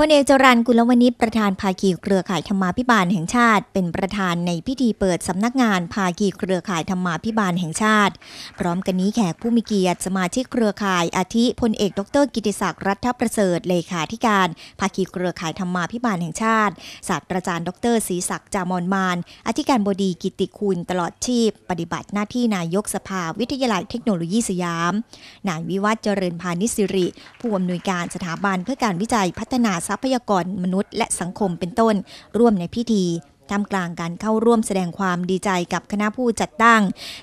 พลเอกจรันกุลวณิชประธานภาคีเครือข่ายธรรมาภิบาลแห่งชาติ เป็นประธานในพิธีเปิดสำนักงานภาคีเครือข่ายธรรมาภิบาลแห่งชาติ พร้อมกันนี้แขกผู้มีเกียรติสมาชิกเครือข่ายอาทิพลเอกดรกิติศักดิ์รัฐประเสริฐเลขาธิการภาคีเครือข่ายธรรมาภิบาลแห่งชาติศาสตราจารย์ดรศรีศักดิ์จามอนมานอธิการบดีกิติคุณตลอดชีพ ปฏิบัติหน้าที่นายกสภาวิทยาลัยเทคโนโลยีสยามนายวิวัฒเจริญพานิสิริ ผู้อำนวยการสถาบันเพื่อการวิจัยพัฒนาทรัพยากรมนุษย์ และสังคมเป็นต้น ร่วมในพิธีท่ามกลางการเข้าร่วมแสดงความดีใจกับคณะผู้จัดตั้ง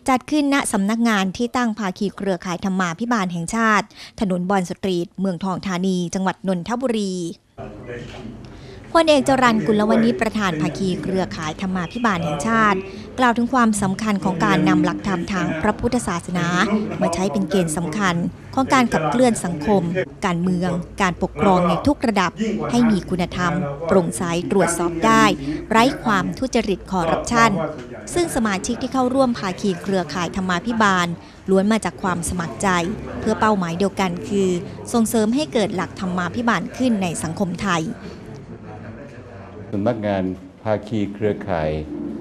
จัดขึ้นณสำนักงานที่ตั้งภาคีเครือข่ายธรรมาพิบาลแห่งชาติ ถนนบอนสตรีท เมืองทองธานี จังหวัดนนทบุรีพลเอกจรันกุลวณิชประธานภาคีเครือข่ายธรรมาภิบาลแห่งชาติ กล่าวถึงความสำคัญของการนำหลักธรรมทางพระพุทธศาสนา มาใช้เป็นเกณฑ์สำคัญของการขับเคลื่อนสังคม การเมือง การปกครองในทุกระดับ ให้มีคุณธรรม โปร่งใสตรวจสอบได้ ไร้ความทุจริตคอร์รัปชัน ซึ่งสมาชิกที่เข้าร่วมภาคีเครือข่ายธรรมาภิบาล ล้วนมาจากความสมัครใจ เพื่อเป้าหมายเดียวกันคือ ส่งเสริมให้เกิดหลักธรรมาภิบาลขึ้นในสังคมไทยสำนักงานภาคีเครือข่าย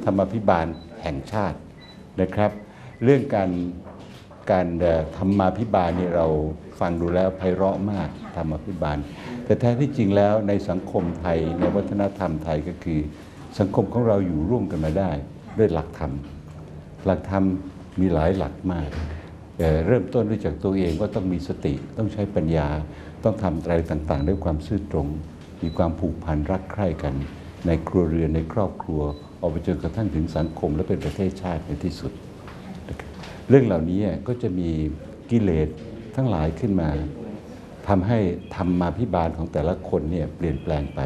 ธรรมพิบาลแห่งชาตินะครับ เรื่องการการธรรมาพิบาลนี่เราฟังดูแล้วไพเราะมากธรรมพิบาล แต่แท้ที่จริงแล้วในสังคมไทยในวัฒนธรรมไทยก็คือ สังคมของเราอยู่ร่วมกันมาได้ ด้วยหลักธรรม หลักธรรมมีหลายหลักมากเเริ่มต้นด้วยจากตัวเองว่าต้องมีสติต้องใช้ปัญญา ต้องทำอะไรต่างๆ ด้วยความซื่อตรง มีความผูกพันรักใคร่กัน ในครัวเรือนในครอบครัวออกไปจนกระทั่งถึงสังคมและเป็นประเทศชาติในที่สุด เรื่องเหล่านี้ก็จะมีกิเลสทั้งหลายขึ้นมาทำให้ธรรมาพิบาลของแต่ละคนเนี่ยเปลี่ยนแปลงไป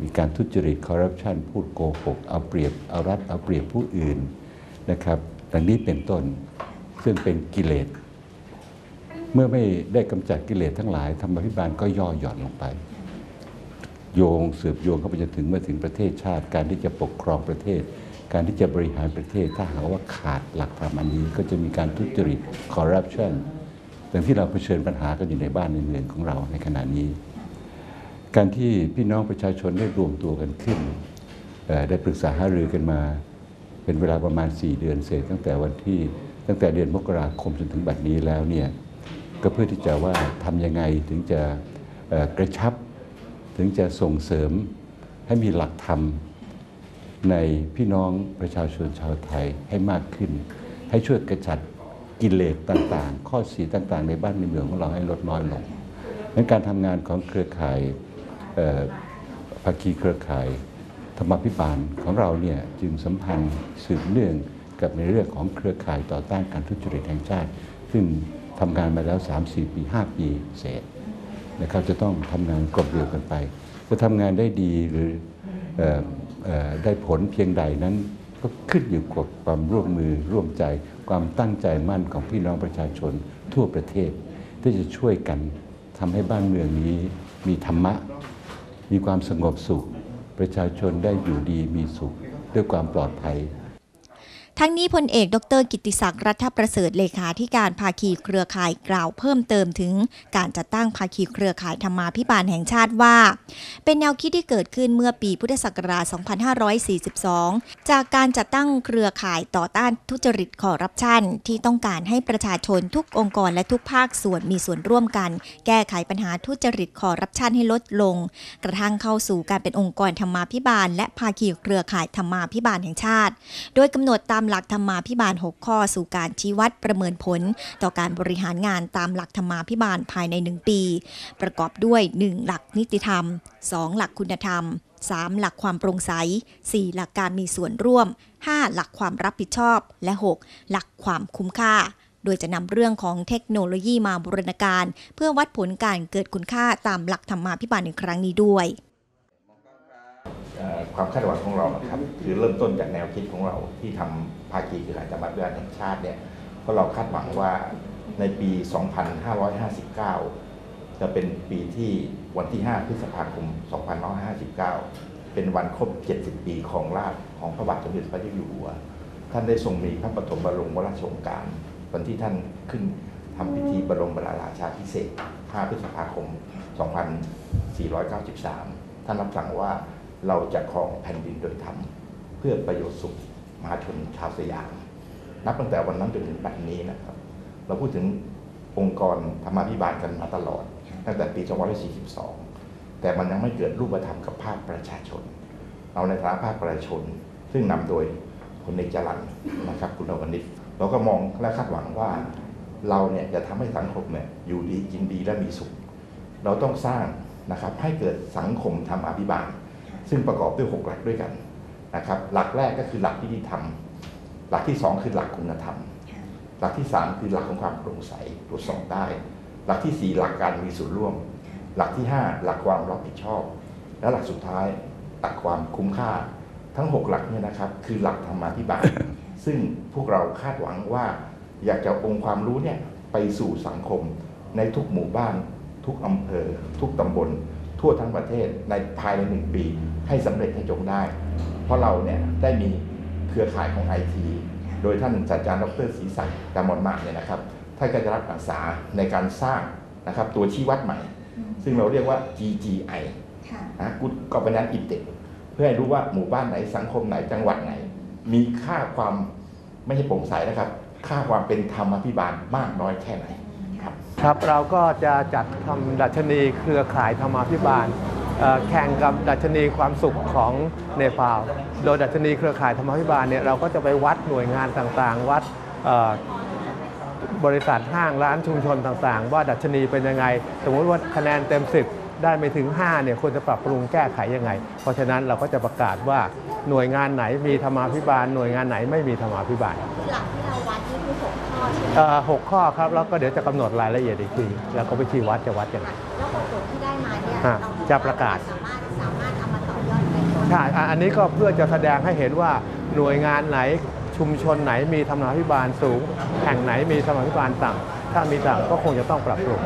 มีการทุจริตคอร์รัปชันพูดโกหกเอาเปรียบเอารัดเอาเปรียบผู้อื่นนะครับดังนี้เป็นต้นซึ่งเป็นกิเลสเมื่อไม่ได้กำจัดกิเลสทั้งหลายธรรมพิบาลก็ย่อหย่อนลงไป โยงสืบโยงเข้าไปจนถึงเมื่อถึงประเทศชาติ การที่จะปกครองประเทศ การที่จะบริหารประเทศ ถ้าหากว่าขาดหลักธรรมอันนี้ ก็จะมีการทุจริตคอร์รัปชันดังที่เราเผชิญปัญหากันอยู่ในบ้านในเมืองของเราในขณะนี้ การที่พี่น้องประชาชนได้รวมตัวกันขึ้น ได้ปรึกษาหารือกันมา เป็นเวลาประมาณ 4 เดือนเศษตั้งแต่วันที่ตั้งแต่เดือนมกราคมจนถึงบัดนี้แล้วเนี่ยก็เพื่อที่จะว่าทำยังไงถึงจะกระชับ ถึงจะส่งเสริมให้มีหลักธรรมในพี่น้องประชาชนชาวไทยให้มากขึ้น ให้ช่วยกระจัดกิเลสต่างๆ ข้อเสียต่างๆ ในบ้านในเมืองของเราให้ลดน้อยลงดังการทำงานของเครือข่ายภาคีเครือข่ายธรรมพิบาลของเราเนี่ยจึงสัมพันธ์สืบเนื่องกับในเรื่องของเครือข่ายต่อต้านการทุจริตแห่งชาติ ซึ่งทำงานมาแล้ว 3-4 ปี 5 ปีเศษ นะครับจะต้องทำงานกลบเดียวกันไป จะทำงานได้ดีหรือออเอ่อได้ผลเพียงใดนั้น ก็ขึ้นอยู่กับความร่วมมือร่วมใจ ความตั้งใจมั่นของพี่น้องประชาชนทั่วประเทศ ที่จะช่วยกันทำให้บ้านเมืองนี้มีธรรมะ มีความสงบสุข ประชาชนได้อยู่ดีมีสุข ด้วยความปลอดภัย ทั้งนี้พลเอก ดร กิติศักดิ์รัฐประเสริฐเลขาธิการภาคีเครือข่ายกล่าวเพิ่มเติมถึงการจัดตั้งภาคีเครือข่ายธรรมาภิบาลแห่งชาติว่า เป็นแนวคิดที่เกิดขึ้นเมื่อปีพุทธศักราช 2542 จากการจัดตั้งเครือข่ายต่อต้านทุจริตคอร์รัปชัน ที่ต้องการให้ประชาชนทุกองค์กรและทุกภาคส่วนมีส่วนร่วมกัน แก้ไขปัญหาทุจริตคอร์รัปชันให้ลดลง กระทั่งเข้าสู่การเป็นองค์กรธรรมาภิบาล และภาคีเครือข่ายธรรมาภิบาลแห่งชาติ โดยกำหนดตามหลักธรรมาภิบาล 6 ข้อสู่การชี้วัดประเมินผล ต่อการบริหารงานตามหลักธรรมาภิบาลภายใน 1 ปี ประกอบด้วย 1. หลักนิติธรรม 2. หลักคุณธรรม 3. หลักความโปร่งใส 4. หลักการมีส่วนร่วม 5. หลักความรับผิดชอบ และ 6. หลักความคุ้มค่าโดยจะนำเรื่องของเทคโนโลยีมาบูรณาการ เพื่อวัดผลการเกิดคุณค่าตามหลักธรรมาภิบาลในครั้งนี้ด้วย ความคาดหวังของเรานะครับคือเริ่มต้นจากแนวคิดของเราที่ทำภาคีเครือข่ายธรรมเพื่อแห่งชาติเนี่ยเพราะเราคาดหวังว่าในปี 2559 จะเป็นปีที่วันที่ 5 พฤษภาคม 2559 เป็นวันครบ 70 ปีของราชของพระบาทสมเด็จพระเจ้าอยู่หัว ท่านได้ทรงมีพระปฐมบรมราชโองการ วันที่ท่านขึ้นทำพิธีบรมราชาพิเศษก5พฤษภาคม 2493 ท่านรับสั่งว่า เราจะครองแผ่นดินโดยธรรมเพื่อประโยชน์สุขมหาชนชาวสยาม นับตั้งแต่วันนั้นจนถึงปัจจุบันนี้นะครับ เราพูดถึงองค์กรธรรมาภิบาลกันมาตลอด ตั้งแต่ปี 2542 แต่มันยังไม่เกิดรูปธรรมกับภาคประชาชน เราในฐานะภาคประชาชน ซึ่งนำโดยพลเอกจรันนะครับคุณอวนิชเราก็มองและคาดหวังว่าเราเนี่ยจะทำให้สังคมเนี่ยอยู่ดีกินดีและมีสุข เราต้องสร้างนะครับให้เกิดสังคมธรรมาภิบาล ซึ่งประกอบด้วยหกหลักด้วยกันนะครับหลักแรกก็คือหลักที่ดีธรรม หลักที่สองคือหลักคุณธรรม หลักที่สามคือหลักของความโปร่งใสตรวจสอบได้ หลักที่สี่หลักการมีส่วนร่วม หลักที่ห้าหลักความรับผิดชอบ และหลักสุดท้ายหลักความคุ้มค่า ทั้งหกหลักเนี่ยนะครับคือหลักธรรมาภิบาลซึ่งพวกเราคาดหวังว่า อยากจะเอาองค์ความรู้เนี่ยไปสู่สังคมในทุกหมู่บ้าน ทุกอำเภอ ทุกตำบล ทั่วทั้งประเทศในภายในหนึ่งปี ให้สำเร็จให้จงได้ เพราะเราเนี่ยได้มีเครือข่ายของไอทีโดยท่านศาสตราจารย์ดรศรีศักดิ์กามอนมากเนี่ยนะครับท่านก็จะรับอาสาในการสร้างนะครับตัวชี้วัดใหม่ ซึ่งเราเรียกว่า GGI นะ Good Governance Index เพื่อให้รู้ว่าหมู่บ้านไหนสังคมไหนจังหวัดไหน มีค่าความไม่ใช่โปร่งใสนะครับ ค่าความเป็นธรรมาภิบาลมากน้อยแค่ไหน ครับเราก็จะจัดทำดัชนีเครือข่ายธรรมาภิบาลแข่งกับดัชนีความสุขของเนปาล โดยดัชนีเครือข่ายธรรมาภิบาลเนี่ยเราก็จะไปวัดหน่วยงานต่างๆ วัดบริษัทห้างร้านชุมชนต่างๆ ว่าดัชนีเป็นยังไง สมมติว่าคะแนนเต็ม 10 ได้ไม่ถึง 5 เนี่ยควรจะปรับปรุงแก้ไขยังไง เพราะฉะนั้นเราก็จะประกาศว่าหน่วยงานไหนมีธรรมาภิบาล หน่วยงานไหนไม่มีธรรมาภิบาลหลักที่เราวัดนี่คือหกข้อ ใช่ไหมเอ่อหกข้อครับแล้วก็เดี๋ยวจะกำหนดรายละเอียดอีกทีแล้วก็วิธีวัดจะวัดยังไง แล้วผลที่ได้มาเนี่ยฮะเราจะประกาศ สามารถสามารถเอามาต่อยอดไปต่อใช่อะอันนี้ก็เพื่อจะแสดงให้เห็นว่าหน่วยงานไหนชุมชนไหนมีธรรมาภิบาลสูง แห่งไหนมีธรรมาภิบาลต่ำถ้ามีต่ำก็คงจะต้องปรับปรุง